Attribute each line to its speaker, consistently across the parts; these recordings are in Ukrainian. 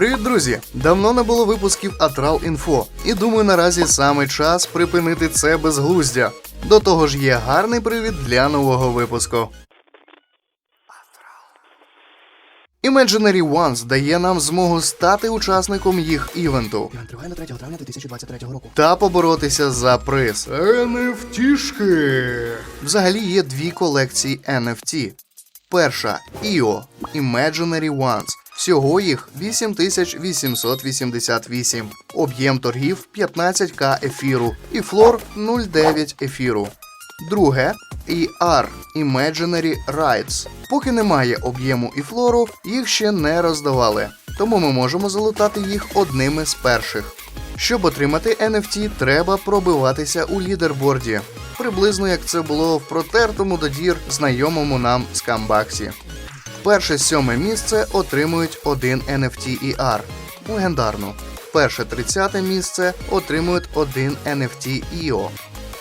Speaker 1: Привіт, друзі! Давно не було випусків Атрал Інфо, і думаю, наразі саме час припинити це безглуздя. До того ж, є гарний привід для нового випуску. Imaginary Ones дає нам змогу стати учасником їх івенту
Speaker 2: Івент триває на 3 травня 2023 року.
Speaker 1: та поборотися за приз. NFT-шки! Взагалі є дві колекції NFT. Перша IO Imaginary Ones. Всього їх 8888. Об'єм торгів 15к ефіру і флор 0,9 ефіру. Друге ER Imaginary Rights. Поки немає об'єму і флору, їх ще не роздавали, тому ми можемо залутати їх одними з перших. Щоб отримати NFT, треба пробиватися у лідерборді, приблизно як це було в протертому до дір знайомому нам скамбаксі. Перше сьоме місце отримують один NFT ER – легендарну. Перше 30 місце отримують один NFT EO.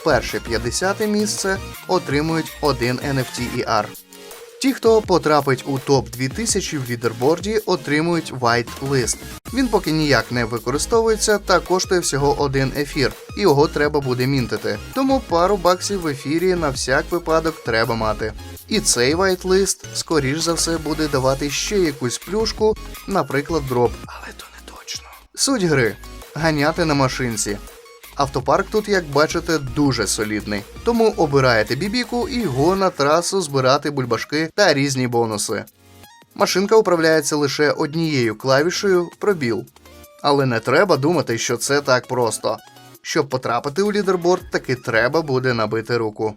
Speaker 1: Перше 50 місце отримують один NFT ER. Ті, хто потрапить у топ 2000 в лідерборді, отримують White List. Він поки ніяк не використовується та коштує всього один ефір, і його треба буде мінтити. Тому пару баксів в ефірі на всяк випадок треба мати. І цей White List, скоріш за все, буде давати ще якусь плюшку, наприклад, дроп.
Speaker 2: Але то не точно.
Speaker 1: Суть гри ганяти на машинці. Автопарк тут, як бачите, дуже солідний. Тому обираєте бібіку і го на трасу збирати бульбашки та різні бонуси. Машинка управляється лише однією клавішею пробіл. Але не треба думати, що це так просто. Щоб потрапити у лідерборд, таки треба буде набити руку.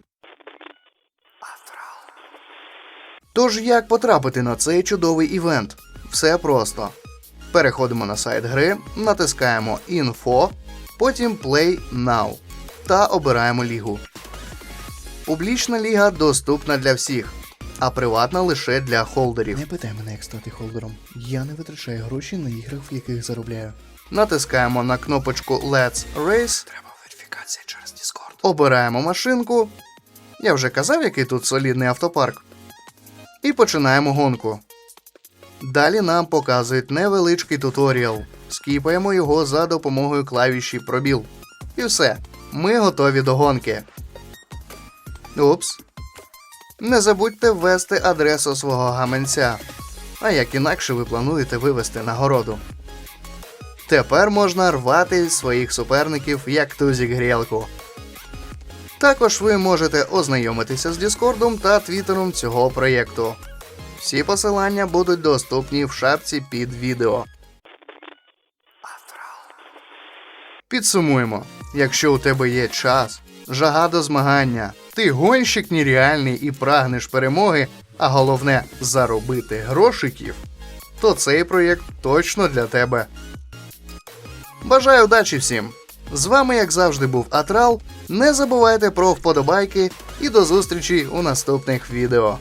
Speaker 1: Тож як потрапити на цей чудовий івент? Все просто. Переходимо на сайт гри, натискаємо Info, потім Play Now та обираємо лігу. Публічна ліга доступна для всіх, а приватна лише для холдерів.
Speaker 2: Не питай мене, як стати холдером. Я не витрачаю гроші на іграх, в яких заробляю.
Speaker 1: Натискаємо на кнопочку Let's Race,
Speaker 2: Треба верифікація через Discord.
Speaker 1: обираємо машинку. Я вже казав, який тут солідний автопарк. І починаємо гонку. Далі нам показують невеличкий туторіал. Скіпаємо його за допомогою клавіші пробіл. І все. Ми готові до гонки. Упс. Не забудьте ввести адресу свого гаманця. А як інакше ви плануєте вивести нагороду. Тепер можна рвати своїх суперників як тузік грілку. Також ви можете ознайомитися з Діскордом та Твіттером цього проєкту. Всі посилання будуть доступні в шапці під відео. Підсумуємо: якщо у тебе є час, жага до змагання, ти гонщик нереальний і прагнеш перемоги, а головне заробити грошиків, то цей проєкт точно для тебе. Бажаю удачі всім! З вами, як завжди, був Атрал. Не забувайте про вподобайки і до зустрічі у наступних відео.